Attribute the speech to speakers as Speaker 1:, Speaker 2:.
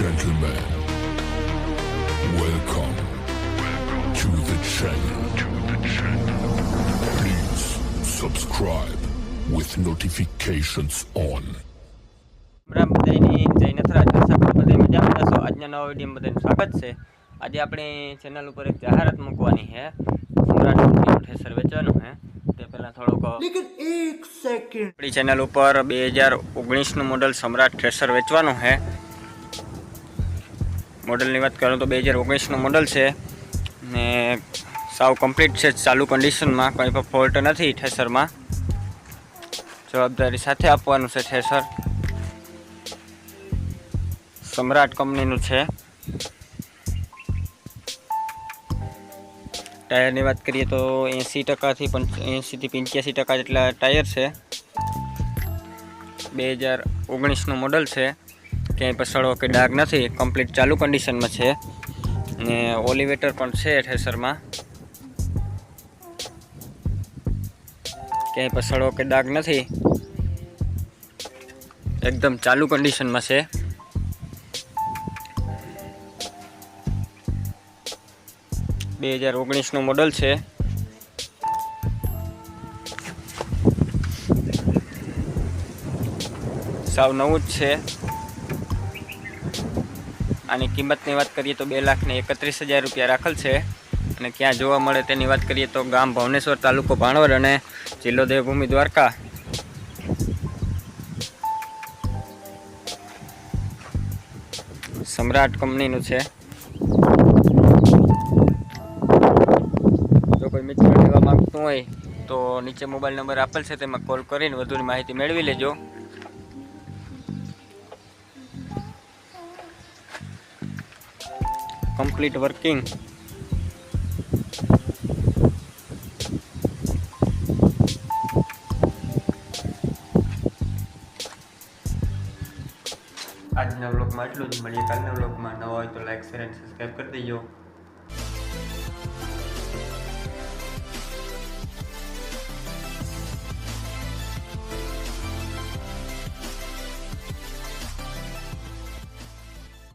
Speaker 1: gentlemen, welcome to the channel. Please subscribe with notifications on.
Speaker 2: Ram બધાની જય નથરાજ આશા કરું બધા મજામાં જશો આજના નવા વીડિયો બધાનું સ્વાગત છે. આજે આપણે ચેનલ ઉપર એક જાહેરાત મૂકવાની છે. સમ્રાટ ઠેસર વેચવાનું છે. તે પહેલાં થોડોક આપણી ચેનલ ઉપર બે હજાર ઓગણીસનું મોડલ સમ્રાટ થ્રેસર વેચવાનું છે. મોડલની વાત કરું તો બે હજાર ઓગણીસનું મોડલ છે ને સાવ કમ્પ્લીટ છે ચાલુ કન્ડિશનમાં કંઈ પણ ફોલ્ટ નથી થ્રેસરમાં જવાબદારી સાથે આપવાનું છે થ્રેસર સમ્રાટ કંપનીનું છે. ટાયરની વાત કરીએ તો એંસી ટકાથી એંસીથી પંચ્યાસી ટકા જેટલા ટાયર છે. બે હજાર ઓગણીસનું મોડલ છે. ક્યાંય પસાડો કે ડાઘ નથી. કમ્પ્લીટ ચાલુ કન્ડિશનમાં છે. ને ઓલિવેટર પણ છે ઠેસરમાં. ક્યાંય પસાડો કે ડાઘ નથી. એકદમ ચાલુ કન્ડિશનમાં છે. બે હજાર ઓગણીસનું મોડલ છે. સાવ નવું જ છે. આની કિંમતની વાત કરીએ તો બે લાખને એકત્રીસ હજાર રૂપિયા રાખેલ છે. અને ક્યાં જોવા મળે તેની વાત કરીએ તો ગામ ભવનેશ્વર તાલુકો ભાણવર અને જિલ્લો દેવભૂમિ દ્વારકા. સમ્રાટ કંપનીનું છે. જો કોઈ મિત્ર લેવા માગતું હોય તો નીચે મોબાઈલ નંબર આપેલ છે, તેમાં કોલ કરીને વધુની માહિતી મેળવી લેજો. કમ્પ્લીટ વર્કિંગ આજના વ્લોગમાં એટલું જ. મળીએ કાલના વ્લોગમાં નવા હોય તો લાઈક શેર એન્ડ સબસ્ક્રાઈબ કરી દેજો.